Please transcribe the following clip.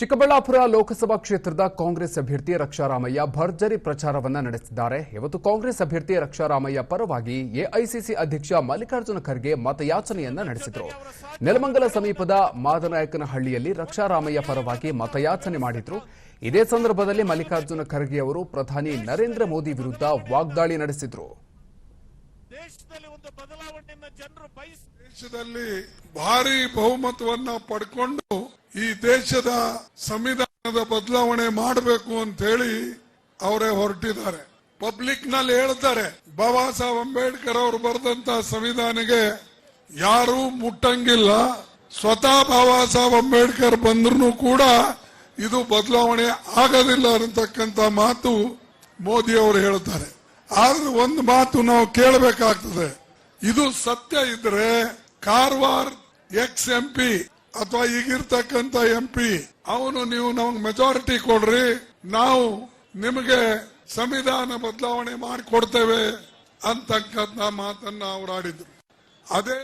ಚಿಕ್ಕಬಳ್ಳಾಪುರ ಲೋಕಸಭಾ ಕ್ಷೇತ್ರದ ಕಾಂಗ್ರೆಸ್ ಅಭ್ಯರ್ಥಿ ರಕ್ಷಾರಾಮಯ್ಯ ಭರ್ಜರಿ ಪ್ರಚಾರವನ್ನ ನಡೆಸಿದ್ದಾರೆ. ಇವತ್ತು ಕಾಂಗ್ರೆಸ್ ಅಭ್ಯರ್ಥಿ ರಕ್ಷಾರಾಮಯ್ಯ ಪರವಾಗಿ ಎಐಸಿಸಿ ಅಧ್ಯಕ್ಷ ಮಲ್ಲಿಕಾರ್ಜುನ ಖರ್ಗೆ ಮತಯಾಚನೆಯನ್ನ ನಡೆಸಿದರು. ನೆಲಮಂಗಲ ಸಮೀಪದ ಮಾದನಾಯಕನಹಳ್ಳಿಯಲ್ಲಿ ರಕ್ಷಾರಾಮಯ್ಯ ಪರವಾಗಿ ಮತಯಾಚನೆ ಮಾಡಿದ್ರು. ಇದೇ ಸಂದರ್ಭದಲ್ಲಿ ಮಲ್ಲಿಕಾರ್ಜುನ ಖರ್ಗೆ ಅವರು ಪ್ರಧಾನಿ ನರೇಂದ್ರ ಮೋದಿ ವಿರುದ್ಧ ವಾಗ್ದಾಳಿ ನಡೆಸಿದ್ರು. ದೇಶದಲ್ಲಿ ಒಂದು ಬದಲಾವಣೆಯನ್ನ ಜನರು ಬಯಸ್ ದೇಶದಲ್ಲಿ ಭಾರಿ ಬಹುಮತವನ್ನು ಪಡ್ಕೊಂಡು ಈ ದೇಶದ ಸಂವಿಧಾನದ ಬದಲಾವಣೆ ಮಾಡಬೇಕು ಅಂತ ಹೇಳಿ ಅವರೇ ಹೊರಟಿದ್ದಾರೆ. ಪಬ್ಲಿಕ್ನಲ್ಲಿ ಹೇಳ್ತಾರೆ, ಬಾಬಾ ಸಾಹೇಬ್ ಅಂಬೇಡ್ಕರ್ ಅವರು ಬರೆದಂತ ಸಂವಿಧಾನಿಗೆ ಯಾರೂ ಮುಟ್ಟಂಗಿಲ್ಲ. ಸ್ವತಃ ಬಾಬಾ ಸಾಹೇಬ್ ಅಂಬೇಡ್ಕರ್ ಬಂದ್ರು ಕೂಡ ಇದು ಬದಲಾವಣೆ ಆಗೋದಿಲ್ಲ ಅಂತಕ್ಕಂತ ಮಾತು ಮೋದಿ ಅವರು ಹೇಳ್ತಾರೆ. ಆದ್ರೆ ಒಂದು ಮಾತು ನಾವು ಕೇಳಬೇಕಾಗ್ತದೆ, ಇದು ಸತ್ಯ ಇದ್ರೆ ಕಾರವಾರ ಎಕ್ಸ್ ಎಂ ಪಿ ಅಥವಾ ಈಗಿರ್ತಕ್ಕಂತ ಎಂ ಪಿ ಅವನು ನೀವು ನಮಗೆ ಮೆಜಾರಿಟಿ ಕೊಡ್ರಿ, ನಾವು ನಿಮಗೆ ಸಂವಿಧಾನ ಬದಲಾವಣೆ ಮಾಡಿಕೊಡ್ತೇವೆ ಅಂತಕ್ಕಂಥ ಮಾತನ್ನ ಅವ್ರು ಆಡಿದ್ರು. ಅದೇ